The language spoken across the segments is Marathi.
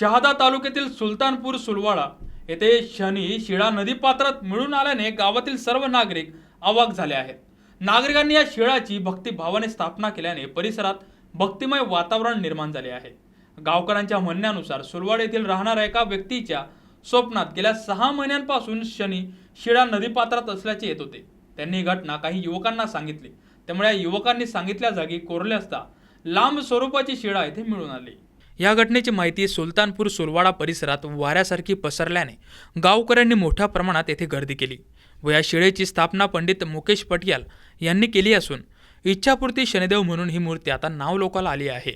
शहादा तालुक्यातील सुलतानपूर सुलवाडा येथे शनी शिळा नदीपात्रात मिळून आल्याने गावातील सर्व नागरिक अवाक झाले आहेत. नागरिकांनी या शिळाची भक्तिभावाने स्थापना केल्याने परिसरात भक्तिमय वातावरण निर्माण झाले आहे. गावकऱ्यांच्या म्हणण्यानुसार सुलवाड येथील राहणाऱ्या एका व्यक्तीच्या स्वप्नात गेल्या सहा महिन्यांपासून शनी शिळा नदीपात्रात असल्याचे येत होते. त्यांनी ही घटना काही युवकांना सांगितली. त्यामुळे या युवकांनी सांगितल्या जागी कोरले असता लांब स्वरूपाची शिळा येथे मिळून आली. या घटनेची माहिती सुलतानपूर सुलवाडा परिसरात वाऱ्यासारखी पसरल्याने गावकऱ्यांनी मोठ्या प्रमाणात येथे गर्दी केली व या शिळेची स्थापना पंडित मुकेश पटियाल यांनी केली असून इच्छापूर्ती शनिदेव म्हणून ही मूर्ती आता नाव लोकाला आली आहे.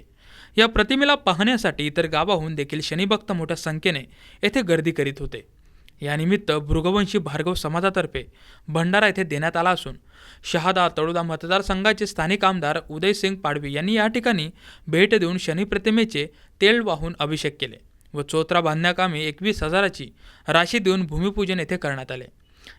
या प्रतिमेला पाहण्यासाठी इतर गावाहून देखील शनिभक्त मोठ्या संख्येने येथे गर्दी करीत होते. यानिमित्त भृगवंशी भार्गव समाजातर्फे भंडारा येथे देण्यात आला असून शहादा तळोदा मतदारसंघाचे स्थानिक आमदार उदयसिंग पाडवी यांनी या ठिकाणी भेट देऊन शनी प्रतिमेचे तेल वाहून अभिषेक केले व चोत्रा बांधण्याकामी एकवीस हजाराची राशी देऊन भूमिपूजन येथे करण्यात आले.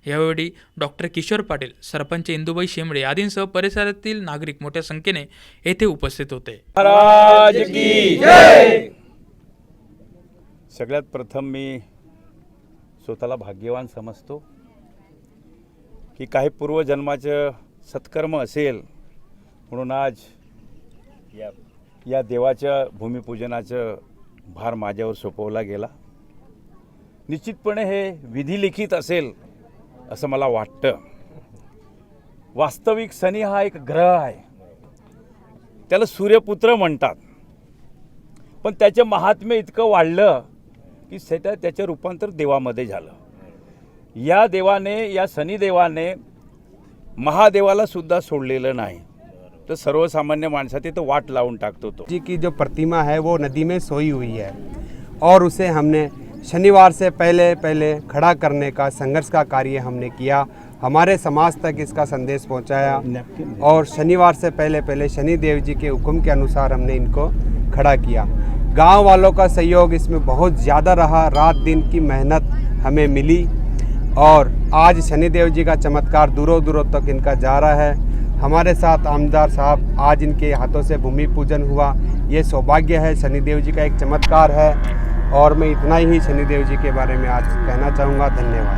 यावेळी डॉक्टर किशोर पाटील सरपंच इंदुबाई शेंबडे आदींसह परिसरातील नागरिक मोठ्या संख्येने येथे उपस्थित होते. महाराज की जय! सगळ्यात प्रथम मी स्वतःला भाग्यवान समजतो की काही पूर्वजन्माचं सत्कर्म असेल म्हणून आज या या देवाच्या भूमिपूजनाचं भार माझ्यावर सोपवला गेला. निश्चितपणे हे विधिलिखित असेल असं मला वाटतं. वास्तविक शनी हा एक ग्रह आहे. त्याला सूर्यपुत्र म्हणतात. पण त्याचे महात्म्य इतकं वाढलं की सेटा त्याचं रूपांतर देवामध्ये झालं. या देवाने या शनिदेवाने महादेवाला सुद्धा सोडलेलं नाही. तर सर्वसामान्य माणसात तो वाट लावून टाकतो तो. जी की जो प्रतिमा है वो नदी में सोई हुई है. और उसे हमने शनिवार से पहले पहले खड़ा करने का संघर्ष का कार्य हमने किया. हमारे समाज तक इसका संदेश पहुँचाया. और शनिवार से पहले पहले शनि देव जी के हुक्म के अनुसार हमने इनको खड़ा किया. गाँव वालों का सहयोग इसमें बहुत ज़्यादा रहा। रात दिन की मेहनत हमें मिली और आज शनिदेव जी का चमत्कार दूरों दूरों तक इनका जा रहा है। हमारे साथ आमदार साहब आज इनके हाथों से भूमि पूजन हुआ। ये सौभाग्य है, शनिदेव जी का एक चमत्कार है और मैं इतना ही शनिदेव जी के बारे में आज कहना चाहूँगा। धन्यवाद।